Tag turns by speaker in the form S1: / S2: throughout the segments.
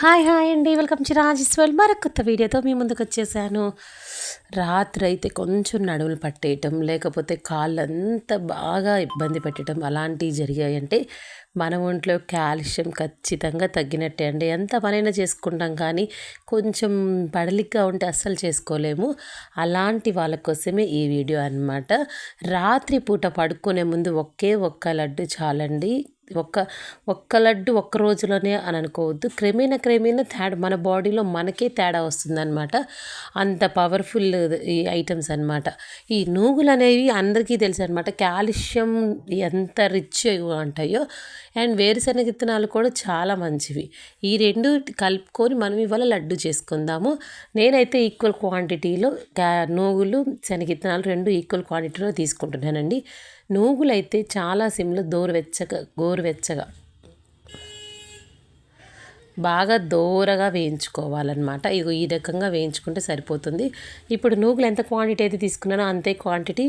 S1: Hi hi అండి. Welcome to Rajeshwar మరొక కొత్త వీడియోతో మీ ముందుకు వచ్చేసాను. రాత్రి అయితే కొంచెం నడుములు పట్టేయటం లేకపోతే కాళ్ళంతా బాగా ఇబ్బంది పెట్టడం అలాంటివి జరిగాయంటే మన ఒంట్లో కాల్షియం ఖచ్చితంగా తగ్గినట్టే అండి. ఎంత పనైనా చేసుకుంటాం కానీ కొంచెం పడలిగ్గా ఉంటే అస్సలు చేసుకోలేము. అలాంటి వాళ్ళ కోసమే ఈ వీడియో అనమాట రాత్రి పూట పడుకునే ముందు ఒకే ఒక్క లడ్డు చాలండి. ఒక్క ఒక్క లడ్డు ఒక్క రోజులోనే అని అనుకోవద్దు. క్రమేణ క్రమేణ తేడా మన బాడీలో మనకే తేడా వస్తుందన్నమాట. అంత పవర్ఫుల్ ఈ ఐటమ్స్ అనమాట ఈ నూగులు అనేవి అందరికీ తెలుసు అనమాట కాల్షియం ఎంత రిచ్ ఉంటాయో అండ్ వేరుశనగ విత్తనాలు కూడా చాలా మంచివి. ఈ రెండు కలుపుకొని మనం ఇవాళ లడ్డు చేసుకుందాము. నేనైతే ఈక్వల్ క్వాంటిటీలో నూగులు శనగిత్తనాలు రెండు ఈక్వల్ క్వాంటిటీలో తీసుకుంటున్నానండి. నూగులైతే చాలా సిమ్లు దోరువెచ్చగా గోరువెచ్చగా. బాగా దూరగా వేయించుకోవాలన్నమాట. ఇగో ఈ రకంగా వేయించుకుంటే సరిపోతుంది. ఇప్పుడు నూగులు ఎంత క్వాంటిటీ అయితే తీసుకున్నానో అంతే క్వాంటిటీ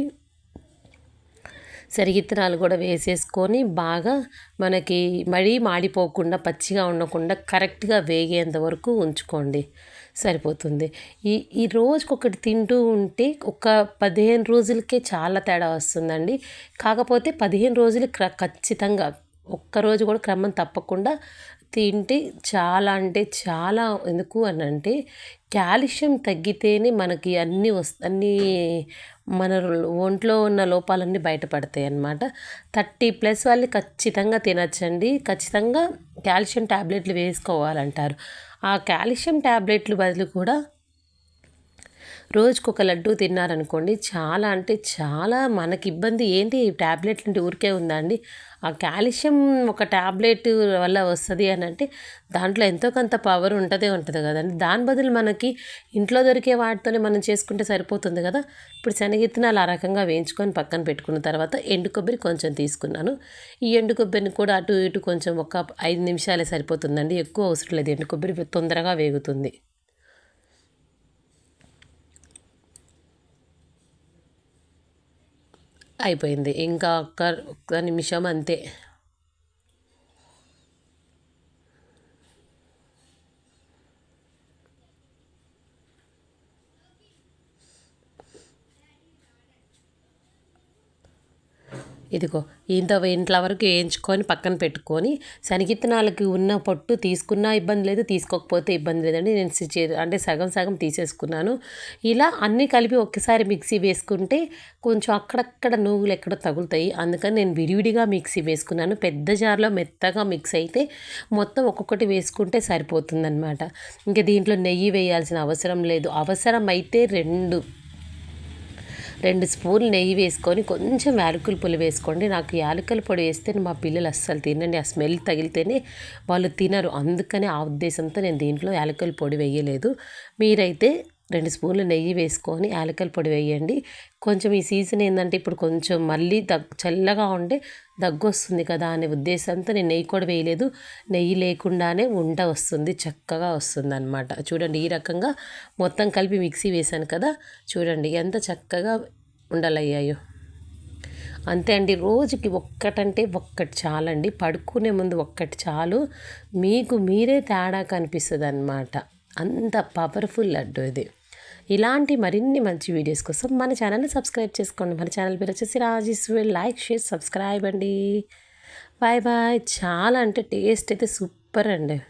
S1: సరిగిత్తనాలు కూడా వేసేసుకొని బాగా మనకి మరీ మాడిపోకుండా పచ్చిగా ఉండకుండా కరెక్ట్గా వేగేంత వరకు ఉంచుకోండి. సరిపోతుంది. ఈ ఈ రోజుకొకటి తింటూ ఉంటే ఒక పదిహేను రోజులకే చాలా తేడా వస్తుందండి. కాకపోతే పదిహేను రోజులు ఖచ్చితంగా ఒక్కరోజు కూడా క్రమం తప్పకుండా తింటే చాలా అంటే చాలా ఎందుకు అని అంటే కాల్షియం తగ్గితేనే మనకి అన్నీ వస్త అన్నీ మన ఒంట్లో ఉన్న లోపాలన్నీ బయటపడతాయి అన్నమాట. థర్టీ ప్లస్ వాళ్ళు ఖచ్చితంగా తినచ్చండి. ఖచ్చితంగా కాల్షియం ట్యాబ్లెట్లు వేసుకోవాలంటారు. ఆ కాల్షియం ట్యాబ్లెట్లు బదులు కూడా రోజుకొక లడ్డు తిన్నారనుకోండి చాలా అంటే చాలా మనకి ఇబ్బంది ఏంటి ట్యాబ్లెట్ అంటే ఊరికే ఉందా అండి? ఆ కాల్షియం ఒక ట్యాబ్లెట్ వల్ల వస్తుంది అని అంటే దాంట్లో ఎంతో కొంత పవర్ ఉంటుందే ఉంటుంది కదండి. దాని బదులు మనకి ఇంట్లో దొరికే వాటితోనే మనం చేసుకుంటే సరిపోతుంది కదా. ఇప్పుడు శనగిత్తనాలు ఆ రకంగా వేయించుకొని పక్కన పెట్టుకున్న తర్వాత ఎండు కొబ్బరి కొంచెం తీసుకున్నాను. ఈ ఎండు కొబ్బరిని కూడా అటు ఇటు కొంచెం ఒక ఐదు నిమిషాలే సరిపోతుందండి. ఎక్కువ అవసరం లేదు. ఎండు కొబ్బరి తొందరగా వేగుతుంది. అయిపోయింది. ఇంకా ఒక్క ఒక్క నిమిషం అంతే. ఇదిగో ఇంత ఇంట్లో వరకు వేయించుకొని పక్కన పెట్టుకొని శనగిత్తనాలకి ఉన్న పొట్టు తీసుకున్నా ఇబ్బంది లేదు తీసుకోకపోతే ఇబ్బంది లేదండి. నేను అంటే సగం సగం తీసేసుకున్నాను. ఇలా అన్నీ కలిపి ఒక్కసారి మిక్సీ వేసుకుంటే కొంచెం అక్కడక్కడ నువ్వులు ఎక్కడ తగులుతాయి. అందుకని నేను విడివిడిగా మిక్సీ వేసుకున్నాను. పెద్ద జార్లో మెత్తగా మిక్స్ అయితే మొత్తం ఒక్కొక్కటి వేసుకుంటే సరిపోతుందన్నమాట. ఇంకా దీంట్లో నెయ్యి వేయాల్సిన అవసరం లేదు. అవసరం అయితే రెండు రెండు స్పూన్లు నెయ్యి వేసుకొని కొంచెం యాలకుల పొడి వేసుకోండి. నాకు యాలకుల పొడి వేస్తే మా పిల్లలు అస్సలు తినండి ఆ స్మెల్ తగిలితేనే వాళ్ళు తినరు. అందుకని ఆ ఉద్దేశంతో నేను దీంట్లో యాలకుల పొడి వేయలేదు. మీరైతే రెండు స్పూన్లు నెయ్యి వేసుకొని యాలకల పొడి వేయండి. కొంచెం ఈ సీజన్ ఏంటంటే ఇప్పుడు కొంచెం మళ్ళీ దగ్ చల్లగా ఉంటే దగ్గు వస్తుంది కదా అనే ఉద్దేశంతో నేను నెయ్యి కూడా వేయలేదు. నెయ్యి లేకుండానే ఉంట వస్తుంది చక్కగా వస్తుంది అనమాట చూడండి ఈ రకంగా మొత్తం కలిపి మిక్సీ వేశాను కదా. చూడండి ఎంత చక్కగా ఉండలయ్యాయో. అంతే అండి రోజుకి ఒక్కటంటే ఒక్కటి చాలండి. పడుకునే ముందు ఒక్కటి చాలు. మీకు మీరే తేడా కనిపిస్తుంది అనమాట అంత పవర్ఫుల్ లడ్డు ఇది. ఇలాంటి మరిన్ని మంచి వీడియోస్ కోసం మన ఛానల్ని సబ్స్క్రైబ్ చేసుకోండి. మన ఛానల్ పేరు వచ్చేసి రాజేశ్వరి లైక్ షేర్ సబ్స్క్రైబ్ అండి. Bye bye. చాలా అంటే టేస్ట్ అయితే సూపర్ అండి.